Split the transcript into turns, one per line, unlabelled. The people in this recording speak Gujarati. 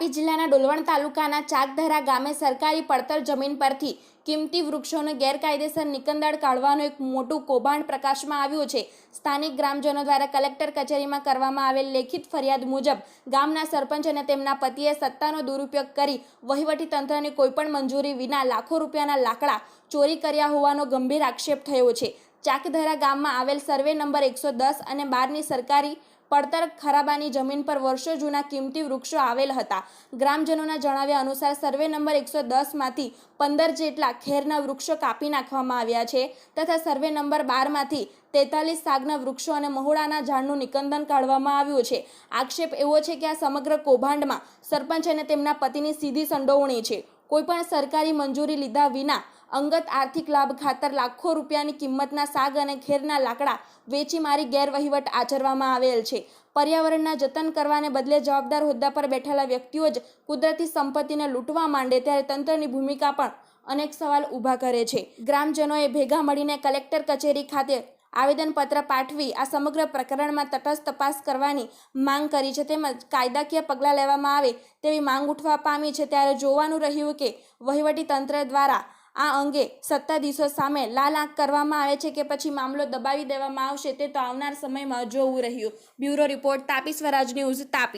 જિલ્લાના ડોલવણ તાલુકાના ચાકધરા ગામે સરકારી પડતર જમીન પરથી કિંમતી વૃક્ષોને ગેરકાયદેસર નિકંદણ કાઢવાનું એક મોટું કૌભાંડ પ્રકાશમાં આવ્યું છે. સ્થાનિક ગ્રામજનો દ્વારા કલેક્ટર કચેરીમાં કરવામાં આવેલ લેખિત ફરિયાદ મુજબ ગામના સરપંચ અને તેમના પતિએ સત્તાનો દુરુપયોગ કરી વહીવટી તંત્રની કોઈપણ મંજૂરી વિના લાખો રૂપિયાના લાકડા ચોરી કર્યા હોવાનો ગંભીર આક્ષેપ થયો છે. ચાકધરા ગામમાં આવેલ સર્વે નંબર એકસો દસ અને બારની સરકારી પડતર ખરાબાની જમીન પર વર્ષો જૂના કિંમતી વૃક્ષો આવેલ હતા. ગ્રામજનોના જણાવ્યા અનુસાર સર્વે નંબર એકસો દસમાંથી પંદર જેટલા ખેરના વૃક્ષો કાપી નાખવામાં આવ્યા છે તથા સર્વે નંબર બારમાંથી તેતાલીસ સાગના વૃક્ષો અને મહોડાના ઝાડનું નિકંદન કાઢવામાં આવ્યું છે. આક્ષેપ એવો છે કે આ સમગ્ર કૌભાંડમાં સરપંચ અને તેમના પતિની સીધી સંડોવણી છે. કોઈપણ સરકારી મંજૂરી લીધા વિના અંગત આર્થિક લાભ ખાતર લાખો રૂપિયાની કિંમતના સાગ અને ખેરના લાકડા વેચી મારી ગેરવહીવટ આચરવામાં આવેલ છે. પર્યાવરણના જતન કરવાને બદલે જવાબદાર હોદ્દા પર બેઠેલા વ્યક્તિઓ જ કુદરતી સંપત્તિને લૂંટવા માંડે ત્યારે તંત્રની ભૂમિકા પણ અનેક સવાલ ઊભા કરે છે. ગ્રામજનોએ ભેગા મળીને કલેક્ટર કચેરી ખાતે આવેદનપત્ર પાઠવી આ સમગ્ર પ્રકરણમાં તટસ્થ તપાસ કરવાની માંગ કરી છે. તેમજ કાયદાકીય પગલાં લેવામાં આવે તેવી માંગ ઉઠવા પામી છે. ત્યારે જોવાનું રહ્યું કે વહીવટી તંત્ર દ્વારા આ અંગે સત્તાધીશો સામે લાલ આંખ કરવામાં આવે છે કે પછી મામલો દબાવી દેવામાં આવશે તે તો આવનાર સમયમાં જોવું રહ્યું. Bureau report, Tapi Swaraj news, Tapi.